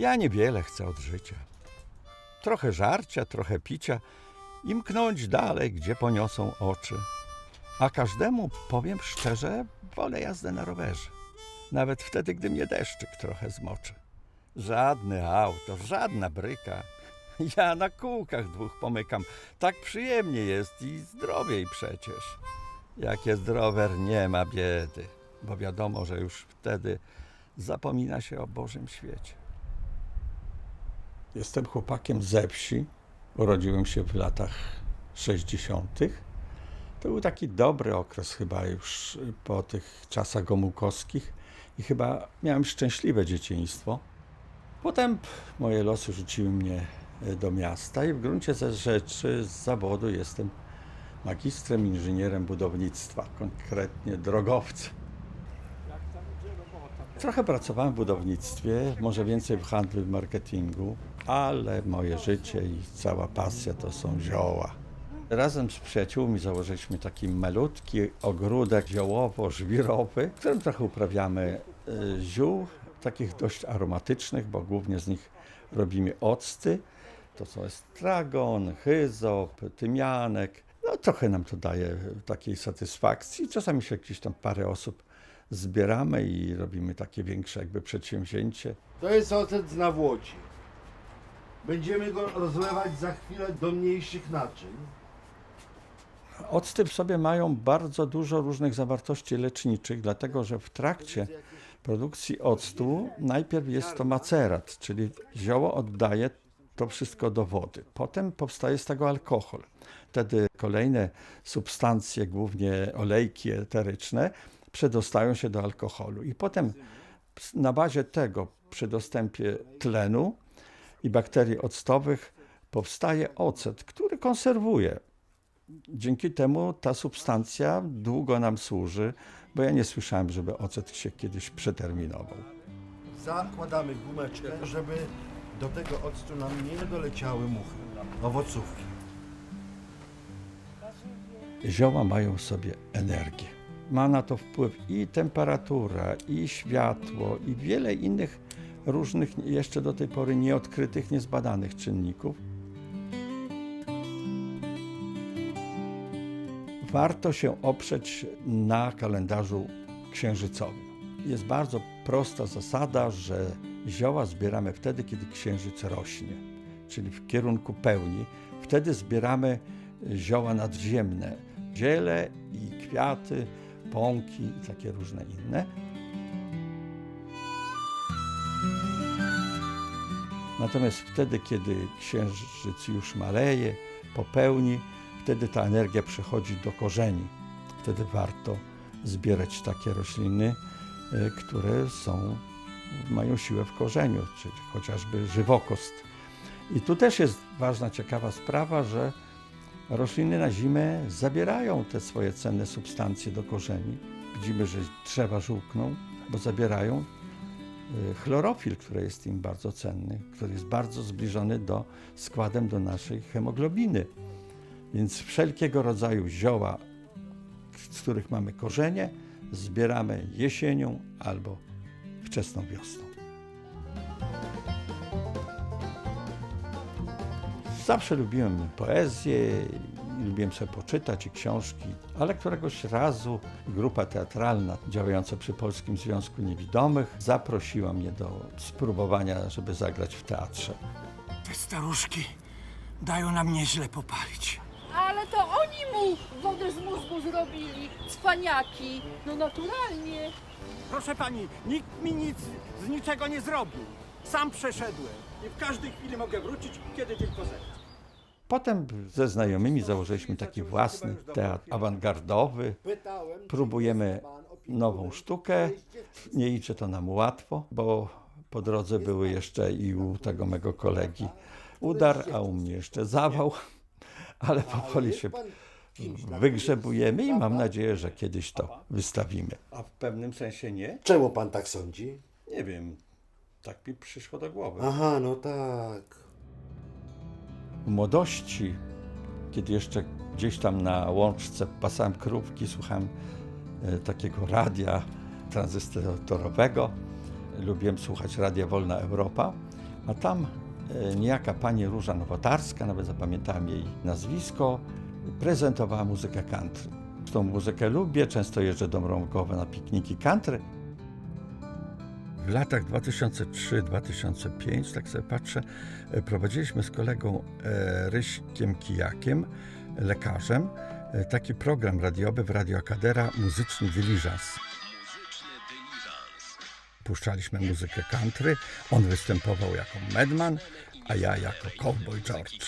Ja niewiele chcę od życia. Trochę żarcia, trochę picia i mknąć dalej, gdzie poniosą oczy. A każdemu, powiem szczerze, wolę jazdę na rowerze. Nawet wtedy, gdy mnie deszczyk trochę zmoczy. Żadne auto, żadna bryka. Ja na kółkach dwóch pomykam. Tak przyjemnie jest i zdrowiej przecież. Jak jest rower, nie ma biedy, bo wiadomo, że już wtedy zapomina się o Bożym świecie. Jestem chłopakiem ze wsi. Urodziłem się w latach 60. To był taki dobry okres, chyba już po tych czasach gomułkowskich, i chyba miałem szczęśliwe dzieciństwo. Potem moje losy rzuciły mnie e, do miasta, i w gruncie rzeczy z zawodu jestem magistrem, inżynierem budownictwa, konkretnie drogowcem. Trochę pracowałem w budownictwie, może więcej w handlu i marketingu, ale moje życie i cała pasja to są zioła. Razem z przyjaciółmi założyliśmy taki malutki ogródek ziołowo-żwirowy, w którym trochę uprawiamy e, ziół, takich dość aromatycznych, bo głównie z nich robimy octy. To są estragon, hyzop, tymianek. No trochę nam to daje takiej satysfakcji. Czasami się gdzieś tam parę osób zbieramy i robimy takie większe jakby przedsięwzięcie. To jest ocet z nawłoci. Będziemy go rozlewać za chwilę do mniejszych naczyń. Octy w sobie mają bardzo dużo różnych zawartości leczniczych, dlatego że w trakcie produkcji octu najpierw jest to macerat, czyli zioło oddaje to wszystko do wody. Potem powstaje z tego alkohol. Wtedy kolejne substancje, głównie olejki eteryczne, przedostają się do alkoholu. I potem na bazie tego, przy dostępie tlenu i bakterii octowych, powstaje ocet, który konserwuje dzięki temu ta substancja długo nam służy, bo ja nie słyszałem, żeby ocet się kiedyś przeterminował. Zakładamy gumeczkę, żeby do tego octu nam nie doleciały muchy. Owocówki. Zioła mają w sobie energię. Ma na to wpływ i temperatura, i światło, i wiele innych różnych jeszcze do tej pory nieodkrytych, niezbadanych czynników. warto się oprzeć na kalendarzu księżycowym. Jest bardzo prosta zasada, że zioła zbieramy wtedy, kiedy księżyc rośnie, czyli w kierunku pełni. Wtedy zbieramy zioła nadziemne, ziele i kwiaty, pąki i takie różne inne. Natomiast wtedy, kiedy księżyc już maleje, popełni, wtedy ta energia przechodzi do korzeni. Wtedy warto zbierać takie rośliny, y, które są, mają siłę w korzeniu, czyli chociażby żywokost. I tu też jest ważna, ciekawa sprawa, że rośliny na zimę zabierają te swoje cenne substancje do korzeni. Widzimy, że drzewa żółkną, bo zabierają chlorofil, który jest im bardzo cenny, który jest bardzo zbliżony do składem do naszej hemoglobiny. Więc wszelkiego rodzaju zioła, z których mamy korzenie, zbieramy jesienią albo wczesną wiosną. Zawsze lubiłem poezję, lubiłem sobie poczytać i książki, ale któregoś razu grupa teatralna działająca przy Polskim Związku Niewidomych zaprosiła mnie do spróbowania, żeby zagrać w teatrze. Te staruszki dają nam nieźle popalić. Ale to oni mu wodę z mózgu zrobili, cwaniaki. No naturalnie. Proszę pani, nikt mi nic z niczego nie zrobił. Sam przeszedłem i w każdej chwili mogę wrócić, kiedy tylko zechcę. Potem ze znajomymi założyliśmy taki własny teatr awangardowy. Próbujemy nową sztukę. Nie idzie to nam łatwo, bo po drodze były jeszcze i u tego mego kolegi udar, a u mnie jeszcze zawał. Ale powoli się wygrzebujemy i mam nadzieję, że kiedyś to wystawimy. A w pewnym sensie nie? Czemu pan tak sądzi? Nie wiem. Tak mi przyszło do głowy. Aha, no tak. Młodości, kiedy jeszcze gdzieś tam na łączce pasałem krówki, słuchałem e, takiego radia tranzystorowego, lubiłem słuchać Radia Wolna Europa, a tam e, niejaka pani Róża Nowotarska, nawet zapamiętałem jej nazwisko, prezentowała muzykę country. Tą muzykę lubię, często jeżdżę do Mrągowa na pikniki country. W latach 2003-2005, tak sobie patrzę, e, prowadziliśmy z kolegą e, Ryśkiem Kijakiem, lekarzem, e, taki program radiowy w Radio Akadera Muzyczny Dyliżans. Puszczaliśmy muzykę country, on występował jako Medman, a ja jako Cowboy George.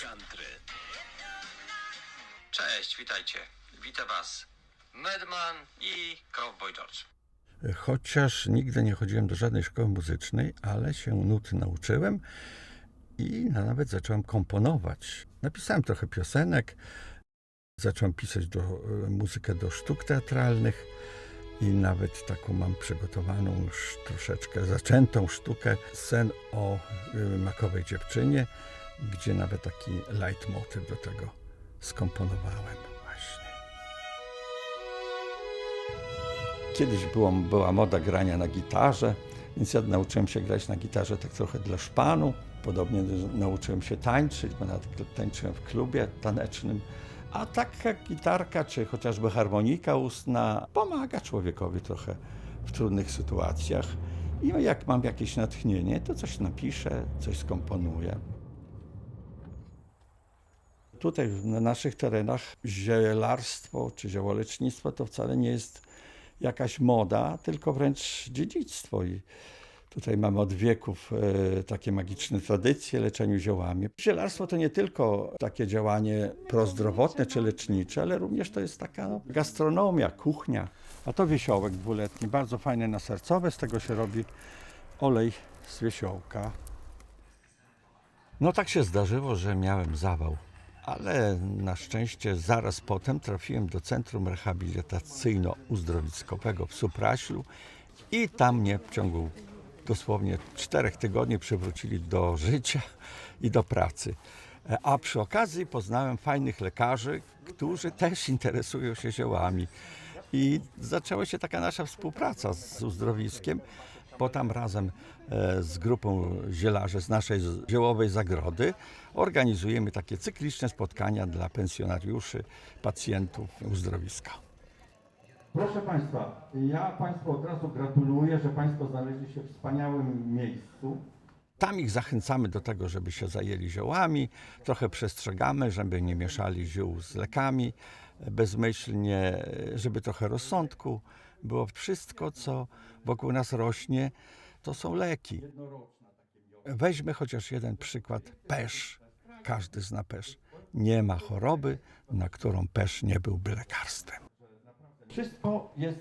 Cześć, witajcie. Witam was. Medman i Cowboy George. Chociaż nigdy nie chodziłem do żadnej szkoły muzycznej, ale się nut nauczyłem i nawet zacząłem komponować. Napisałem trochę piosenek, zacząłem pisać do, e, muzykę do sztuk teatralnych i nawet taką mam przygotowaną już troszeczkę zaczętą sztukę sen o y, makowej dziewczynie, gdzie nawet taki leitmotyw do tego skomponowałem Kiedyś było, była moda grania na gitarze, więc ja nauczyłem się grać na gitarze tak trochę dla szpanu. Podobnie nauczyłem się tańczyć, bo nawet tańczyłem w klubie tanecznym. A taka gitarka, czy chociażby harmonika ustna pomaga człowiekowi trochę w trudnych sytuacjach. I jak mam jakieś natchnienie, to coś napiszę, coś skomponuję. Tutaj na naszych terenach zielarstwo czy ziołolecznictwo to wcale nie jest jakaś moda, tylko wręcz dziedzictwo. I tutaj mamy od wieków e, takie magiczne tradycje leczeniu ziołami. Zielarstwo to nie tylko takie działanie prozdrowotne czy lecznicze, ale również to jest taka no, gastronomia, kuchnia. A to wiesiołek dwuletni, bardzo fajny na sercowe, z tego się robi olej z wiesiołka. No tak się zdarzyło, że miałem zawał, ale na szczęście zaraz potem trafiłem do Centrum Rehabilitacyjno-Uzdrowiskowego w Supraślu i tam mnie w ciągu dosłownie czterech tygodni przywrócili do życia i do pracy. A przy okazji poznałem fajnych lekarzy, którzy też interesują się ziołami. I zaczęła się taka nasza współpraca z uzdrowiskiem, bo tam razem e, z grupą zielarzy z naszej ziołowej zagrody organizujemy takie cykliczne spotkania dla pensjonariuszy, pacjentów uzdrowiska. Proszę Państwa, ja Państwu od razu gratuluję, że Państwo znaleźli się w wspaniałym miejscu. Tam ich zachęcamy do tego, żeby się zajęli ziołami, trochę przestrzegamy, żeby nie mieszali ziół z lekami bezmyślnie, żeby trochę rozsądku było. Wszystko, co wokół nas rośnie, to są leki. Weźmy chociaż jeden przykład. Pesz. Każdy zna pesz. Nie ma choroby, na którą pesz nie byłby lekarstwem. Wszystko jest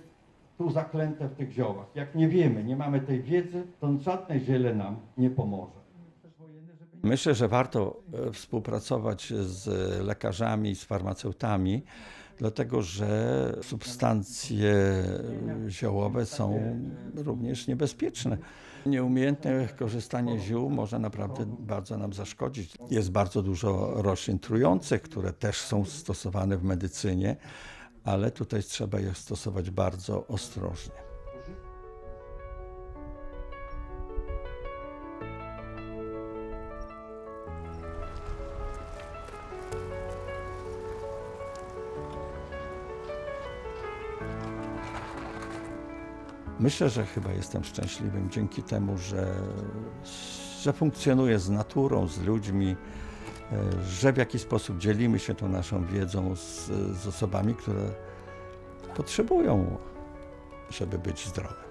tu zaklęte w tych ziołach. Jak nie wiemy, nie mamy tej wiedzy, to żadne ziele nam nie pomoże. Myślę, że warto e, współpracować z lekarzami, z farmaceutami, dlatego że substancje ziołowe są również niebezpieczne. Nieumiejętne korzystanie ziół może naprawdę bardzo nam zaszkodzić. Jest bardzo dużo roślin trujących, które też są stosowane w medycynie, ale tutaj trzeba je stosować bardzo ostrożnie. Myślę, że chyba jestem szczęśliwym dzięki temu, że, że funkcjonuję z naturą, z ludźmi, e, że w jakiś sposób dzielimy się tą naszą wiedzą z, z osobami, które potrzebują, żeby być zdrowe.